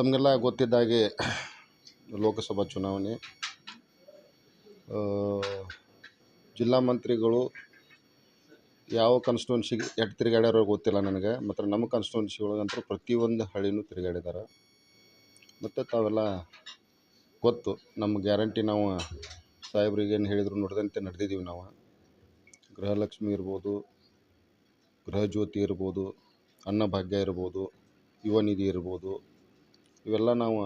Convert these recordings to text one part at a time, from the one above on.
ತಮಗೆಲ್ಲ ಗೊತ್ತಿದ್ದಾಗೆ ಲೋಕಸಭಾ ಚುನಾವಣೆ ಜಿಲ್ಲಾ ಮಂತ್ರಿಗಳು ಯಾವ ಕಾನ್ಸ್ಟಿಟ್ಯೂನ್ಸಿಗೆ ಎಟ್ಟು ತಿರುಗಾಡ್ಯಾರೋ ಗೊತ್ತಿಲ್ಲ ನನಗೆ ಮತ್ತು ನಮ್ಮ ಕಾನ್ಸ್ಟಿಟ್ಯೂನ್ಸಿ ಒಳಗಂತೂ ಪ್ರತಿಯೊಂದು ಹಳ್ಳಿನೂ ತಿರುಗಾಡಿದ್ದಾರೆ. ಮತ್ತು ತಾವೆಲ್ಲ ಗೊತ್ತು, ನಮ್ಮ ಗ್ಯಾರಂಟಿ ನಾವು ಸಾಹೇಬ್ರಿಗೆ ಏನು ಹೇಳಿದ್ರು ನೋಡಿದಂತೆ ನಡೆದಿದ್ದೀವಿ ನಾವು. ಗೃಹಲಕ್ಷ್ಮಿ ಇರ್ಬೋದು, ಗೃಹಜ್ಯೋತಿ ಇರ್ಬೋದು, ಅನ್ನಭಾಗ್ಯ ಇರ್ಬೋದು, ಯುವ ನಿಧಿ ಇರ್ಬೋದು ಇವೆಲ್ಲ ನಾವು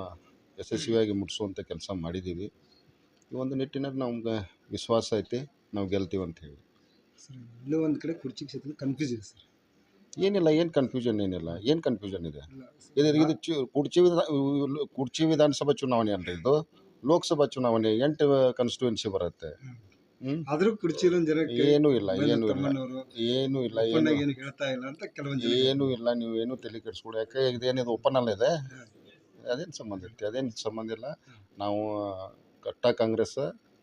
ಯಶಸ್ವಿಯಾಗಿ ಮುಟ್ಟಿಸುವಂಥ ಕೆಲಸ ಮಾಡಿದ್ದೀವಿ. ಈ ಒಂದು ನಿಟ್ಟಿನಲ್ಲಿ ನಮ್ಗೆ ವಿಶ್ವಾಸ ಐತಿ ನಾವು ಗೆಲ್ತೀವಿ ಅಂತ ಹೇಳಿ. ಸರ್ ಎಲ್ಲೋ ಒಂದು ಕಡೆ ಕುರ್ಚಿ ಕ್ಷೇತ್ರ ಕನ್ಫ್ಯೂಸ್ ಇದೆ ಸರ್. ಏನಿಲ್ಲ ಏನು ಕನ್ಫ್ಯೂಷನ್ ಏನಿಲ್ಲ ಏನು ಕನ್ಫ್ಯೂಷನ್ ಇದೆ? ಅಲ್ಲ ಇದು ಇದು ಚು ಕುಡ್ಚಿ ವಿಧಾನ ಕುಡ್ಚಿ ವಿಧಾನಸಭಾ ಚುನಾವಣೆ ಅಂತ ಇದು? ಲೋಕಸಭಾ ಚುನಾವಣೆ ಎಂಟು ಕಾನ್ಸ್ಟಿಟ್ಯೂನ್ಸಿ ಬರುತ್ತೆ. ಆದರೂ ಆದ್ರೂ ಕುರ್ಚಿ ಜನ ಏನೂ ಇಲ್ಲ ಏನೂ ಇಲ್ಲ. ಏನೂ ಇಲ್ಲ ಏನು ಹೇಳ್ತಾ ಇಲ್ಲ ಅಂತ ಕೆಲವೊಂದು ಏನೂ ಇಲ್ಲ ನೀವು ಏನೂ ತಲೆ ಕೆಡಿಸ್ಕೊಡಿ ಯಾಕೆ ಇದೇನಿದು ಓಪನ್ ಅಲ್ಲ ಇದೆ? ಅದೇನು ಸಂಬಂಧ ಇರ್ತೀವಿ ಅದೇನು ಸಂಬಂಧ ಇಲ್ಲ. ನಾವು ಕಟ್ಟ ಕಾಂಗ್ರೆಸ್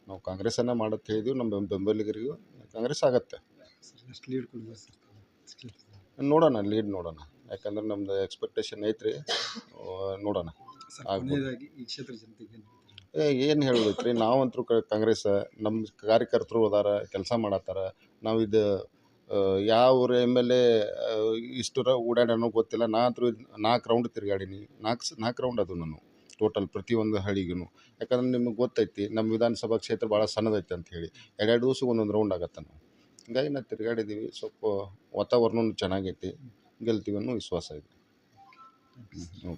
ನಾವು ಕಾಂಗ್ರೆಸ್ಸನ್ನು ಮಾಡುತ್ತೆ ಹೇಳಿದೀವಿ ನಮ್ಮ ಬೆಂಬಲಿಗರಿಗೂ ಕಾಂಗ್ರೆಸ್ ಆಗತ್ತೆ? ನೋಡೋಣ ಲೀಡ್ ನೋಡೋಣ. ಯಾಕಂದ್ರೆ ನಮ್ದು ಎಕ್ಸ್ಪೆಕ್ಟೇಷನ್ ಐತ್ರಿ. ನೋಡೋಣ. ಈ ಕ್ಷೇತ್ರ ಜನತೆಗೆ ಏನು ಹೇಳಬೇಕು ರೀ ಹೇಳಬೇಕ್ರಿ? ನಾವಂತರೂ ಕಾಂಗ್ರೆಸ್ ನಮ್ಮ ಕಾರ್ಯಕರ್ತರು ಅದಾರ ಕೆಲಸ ಮಾಡತ್ತಾರ. ನಾವು ಇದು ಯಾವ ಎಂ ಎಲ್ ಎ ಇಷ್ಟು ಓಡಾಡೋನೋ ಗೊತ್ತಿಲ್ಲ. ನಾ ಅಂತೂ ನಾಲ್ಕು ರೌಂಡ್ ತಿರುಗಾಡೀನಿ. ನಾಲ್ಕು ನಾಲ್ಕು ರೌಂಡ್ ಅದು ನಾನು ಟೋಟಲ್ ಪ್ರತಿಯೊಂದು ಹಳ್ಳಿಗೂ ಯಾಕಂದ್ರೆ ನಿಮಗೆ ಗೊತ್ತೈತಿ, ನಮ್ಮ ವಿಧಾನಸಭಾ ಕ್ಷೇತ್ರ ಭಾಳ ಸಣ್ಣದೈತೆ ಅಂತ ಹೇಳಿ. ಎರಡೆರಡು ದಿವ್ಸಕ್ಕೆ ಒಂದೊಂದು ರೌಂಡ್ ಆಗತ್ತೆ ನಾವು. ಹಿಂಗಾಗಿ ನಾವು ತಿರುಗಾಡಿದ್ದೀವಿ ಸ್ವಲ್ಪ ವಾತಾವರಣನೂ ಚೆನ್ನಾಗೈತಿ. ಗೆಲ್ತೀವಿ ಅನ್ನೋ ವಿಶ್ವಾಸ ಇದೆ. ಹ್ಮ್.